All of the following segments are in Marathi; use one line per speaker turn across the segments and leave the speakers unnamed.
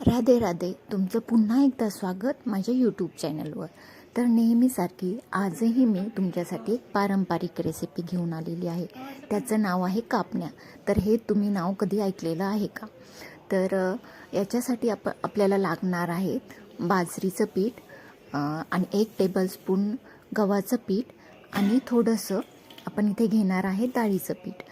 राधे राधे तुमचं पुन्हा एकदा स्वागत माझ्या यूट्यूब चॅनलवर तर नेहमीसारखी आजही मी तुमच्यासाठी एक पारंपरिक रेसिपी घेऊन आलेली आहे. त्याचं नाव आहे कापण्या. तर हे तुम्ही नाव कधी ऐकलेलं आहे का? तर याच्यासाठी आप आपल्याला लागणार आहेत बाजरीचं पीठ आणि एक टेबलस्पून गव्हाचं पीठ आणि थोडंसं आपण इथे घेणार आहे डाळीचं पीठ.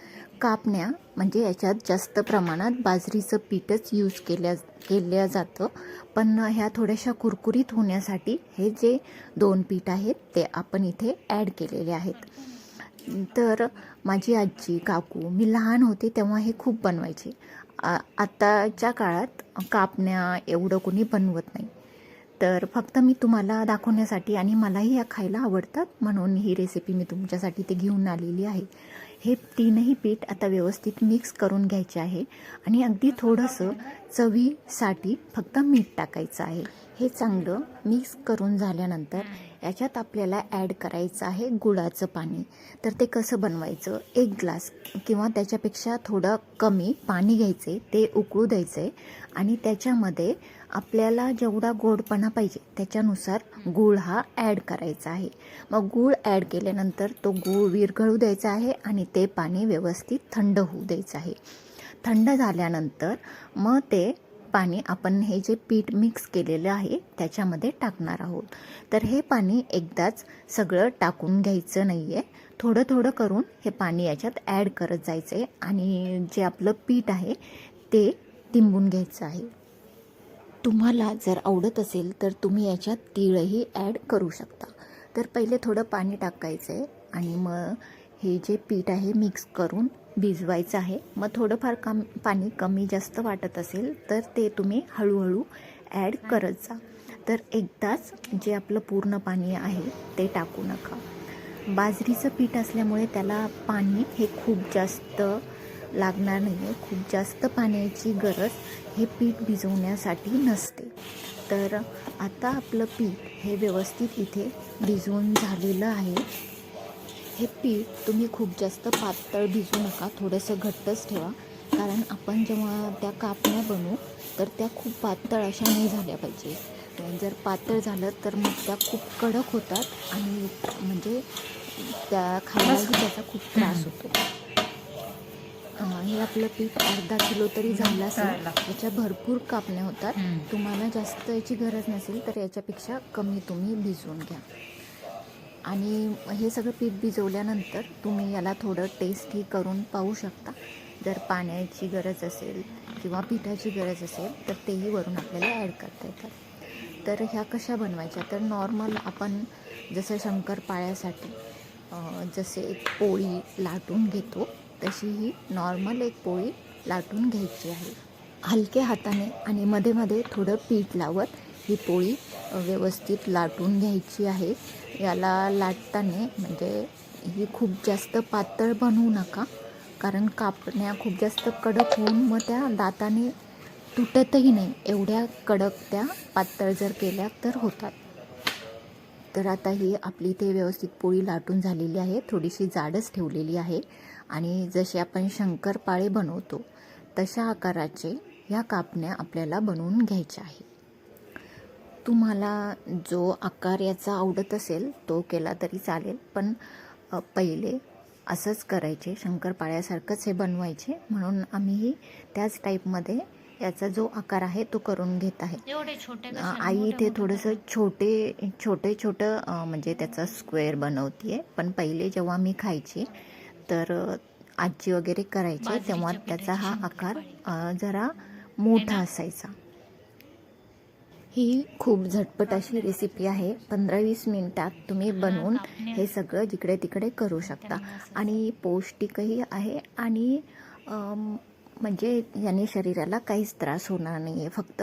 कापण्या म्हणजे याच्यात जास्त प्रमाणात बाजरीचं पीठच यूज केल्या केल्या जातं. पण ह्या थोड्याशा कुरकुरीत होण्यासाठी हे जे दोन पीठ आहेत ते आपण इथे ॲड केलेले आहेत. तर माझी आजी काकू मी लहान होते तेव्हा हे खूप बनवायचे. आ- आत्ताच्या काळात कापण्या एवढं कोणी बनवत नाही. तर फक्त मी तुम्हाला दाखवण्यासाठी आणि मलाही या खायला आवडतात म्हणून ही रेसिपी मी तुमच्यासाठी ते घेऊन आलेली आहे. हे तीनही पीठ आता व्यवस्थित मिक्स करून घ्यायचे आहे. आणि अगदी थोडंसं चवीसाठी फक्त मीठ टाकायचं आहे. हे चांगलं मिक्स करून झाल्यानंतर याच्यात आपल्याला ॲड करायचं आहे गुळाचं पाणी. तर ते कसं बनवायचं? एक ग्लास किंवा त्याच्यापेक्षा थोडं कमी पाणी घ्यायचे ते उकळू द्यायचे आणि त्याच्यामध्ये आपल्याला जेवढा गोडपणा पाहिजे त्याच्यानुसार गूळ हा ॲड करायचा आहे. मग गूळ ॲड केल्यानंतर तो गूळ विरघळू द्यायचा आहे आणि ते पाणी व्यवस्थित थंड होऊ द्यायचं आहे. थंड झाल्यानंतर मग ते पाणी आपण हे जे पीठ मिक्स केलेलं आहे त्याच्यामध्ये टाकणार आहोत. तर हे पाणी एकदाच सगळं टाकून घ्यायचं नाही आहे थोडं थोडं करून हे पाणी याच्यात ॲड करत जायचं आहे आणि जे आपलं पीठ आहे ते तिंबून घ्यायचं आहे. तुम्हाला जर आवडत असेल तर तुम्ही याच्यात तीळही ॲड करू शकता. तर पहिले थोडं पाणी टाकायचं आहे आणि मग हे जे पीठ आहे मिक्स करून भिजवायचं आहे. मग थोडंफार कम पाणी कमी जास्त वाटत असेल तर ते तुम्ही हळूहळू ॲड करत जा. तर एकदाच जे आपलं पूर्ण पाणी आहे ते टाकू नका. बाजरीचं पीठ असल्यामुळे त्याला पाणी हे खूप जास्त लागणार नाही आहे खूप जास्त पाण्याची गरज हे पीठ भिजवण्यासाठी नसते. तर आता आपलं पीठ हे व्यवस्थित इथे भिजवून झालेलं आहे. हे पीठ तुम्ही खूप जास्त पातळ भिजू नका थोडंसं घट्टच ठेवा. कारण आपण जेव्हा त्या कापण्या बनवू तर त्या खूप पातळ अशा नाही झाल्या पाहिजे. जर पातळ झालं तर मग त्या खूप कडक होतात आणि म्हणजे त्या खायलाही त्याचा खूप त्रास होतो. हे आपलं पीठ अर्धा किलो तरी झालं असेल याच्या भरपूर कापण्या होतात. तुम्हाला जास्त याची गरज नसेल तर याच्यापेक्षा कमी तुम्ही भिजवून घ्या. आणि हे सगळं पीठ भिजवल्यानंतर तुम्ही याला थोडं टेस्टही करून पाहू शकता. जर पाण्याची गरज असेल किंवा पिठाची गरज असेल तर तेही वरून आपल्याला ॲड करता येतात. तर ह्या कशा बनवायच्या? तर नॉर्मल आपण जसं शंकरपाळ्यासाठी जसे एक पोळी लाटून घेतो तशी ही नॉर्मल एक पोळी लाटून घ्यायची आहे. हलक्या हाताने आणि मध्ये मध्ये थोडं पीठ लावत ही पोळी व्यवस्थित लाटून घ्यायची आहे. याला लाटताना म्हणजे ही खूप जास्त पातळ बनवू नका कारण कापण्या खूप जास्त कडक होऊन मग त्या दाताने तुटतही नाही. एवढ्या कडक त्या पातळ जर केल्या तर होतात. तर आता ही आपली ते व्यवस्थित पोळी लाटून झालेली आहे. थोडीशी जाडच ठेवलेली आहे. आणि जसे आपण शंकरपाळे बनवतो तशा आकाराचे ह्या कापण्या आपल्याला बनवून घ्यायच्या आहे तुम्हाला जो आकार याचा आवडत असेल तो केला तरी चालेल. पण पहिले असंच करायचे. शंकरपाळ्यासारखंच हे बनवायचे. म्हणून आम्हीही त्याच टाईपमध्ये याचा जो आकार आहे तो करून घेत आहे? आई इथे थोडंसं छोटे छोटे छोटं म्हणजे त्याचा स्क्वेअर बनवतीये. पण पहिले जेव्हा मी खायचे तर आजी वगैरे करायचे तेव्हा त्याचा हा आकार जरा मोठा? असायचा. ही खूप झटपट अशी रेसिपी आहे. पंधरा वीस मिनिटात तुम्ही बनवून. हे सगळं जिकडे तिकडे करू शकता. आणि पौष्टिकही आहे आणि म्हणजे याने शरीराला काहीच त्रास होणार नाही आहे फक्त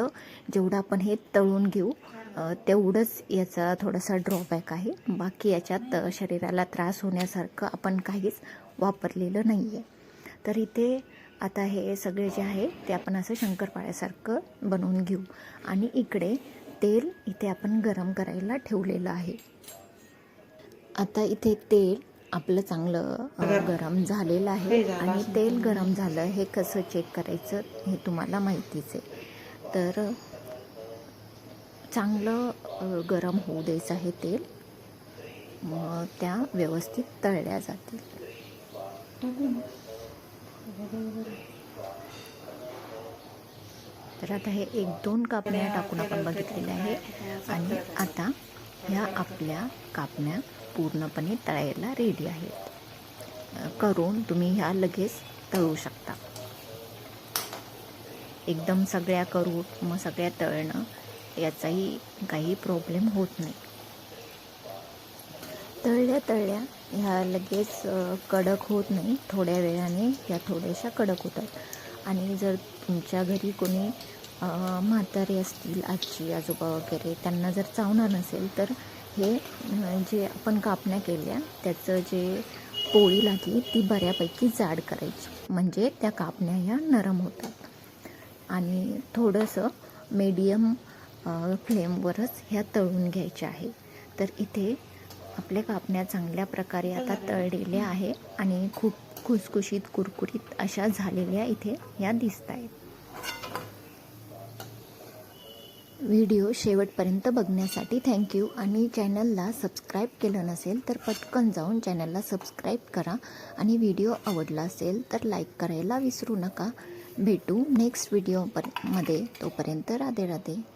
जेवढं आपण हे तळून घेऊ तेवढंच याचा थोडासा ड्रॉबॅक आहे. बाकी याच्यात शरीराला त्रास होण्यासारखं आपण काहीच वापरलेलं नाही आहे तर इथे आता हे सगळे जे आहे ते आपण असं शंकरपाळ्यासारखं बनवून घेऊ. आणि इकडे तेल इथे आपण गरम करायला ठेवलेलं आहे. आता इथे तेल आपलं चांगलं गरम. झालेलं आहे. आणि तेल गरम झालं हे कसं चेक करायचं हे तुम्हाला माहितीच आहे. तर चांगलं गरम होऊ द्यायचं आहे तेल. मग त्या व्यवस्थित तळल्या जातील. तर आता हे एक दोन कापण्या टाकून आपण बघितलेल्या आहे आणि आता ह्या आपल्या कापण्या पूर्णपणे तळायला रेडी आहेत. करून तुम्ही ह्या लगेच तळू शकता. एकदम सगळ्या करू मग सगळ्या तळणं याचाही काही प्रॉब्लेम होत नाही. तळल्या तळल्या ह्या लगेच कडक होत नाही. थोड्या वेळाने ह्या थोड्याशा कडक होतात. आणि जर तुमच्या घरी कोणी म्हातारे असतील आजी आजोबा वगैरे त्यांना जर चावणार नसेल तर हे जे आपण कापण्या केल्या त्याचं जे पोळी लागली ती बऱ्यापैकी जाड करायची. म्हणजे त्या कापण्या ह्या नरम होतात. आणि थोडंसं मीडियम फ्लेमवरच ह्या तळून घ्यायच्या आहे. तर इथे आपल्या कापण्या चांगल्या प्रकारे आता तळलेल्या आहे आणि खूप खुसखुशीत कुरकुरीत अशा झालेल्या इथे ह्या दिसत आहेत. व्हिडिओ शेवटपर्यंत बघण्यासाठी थँक्यू आणि चॅनलला सबस्क्राईब केलं नसेल तर पटकन जाऊन चॅनलला सबस्क्राईब करा. आणि व्हिडिओ आवडला असेल तर लाईक करायला विसरू नका. भेटू नेक्स्ट व्हिडिओमध्ये. तोपर्यंत राधे राधे.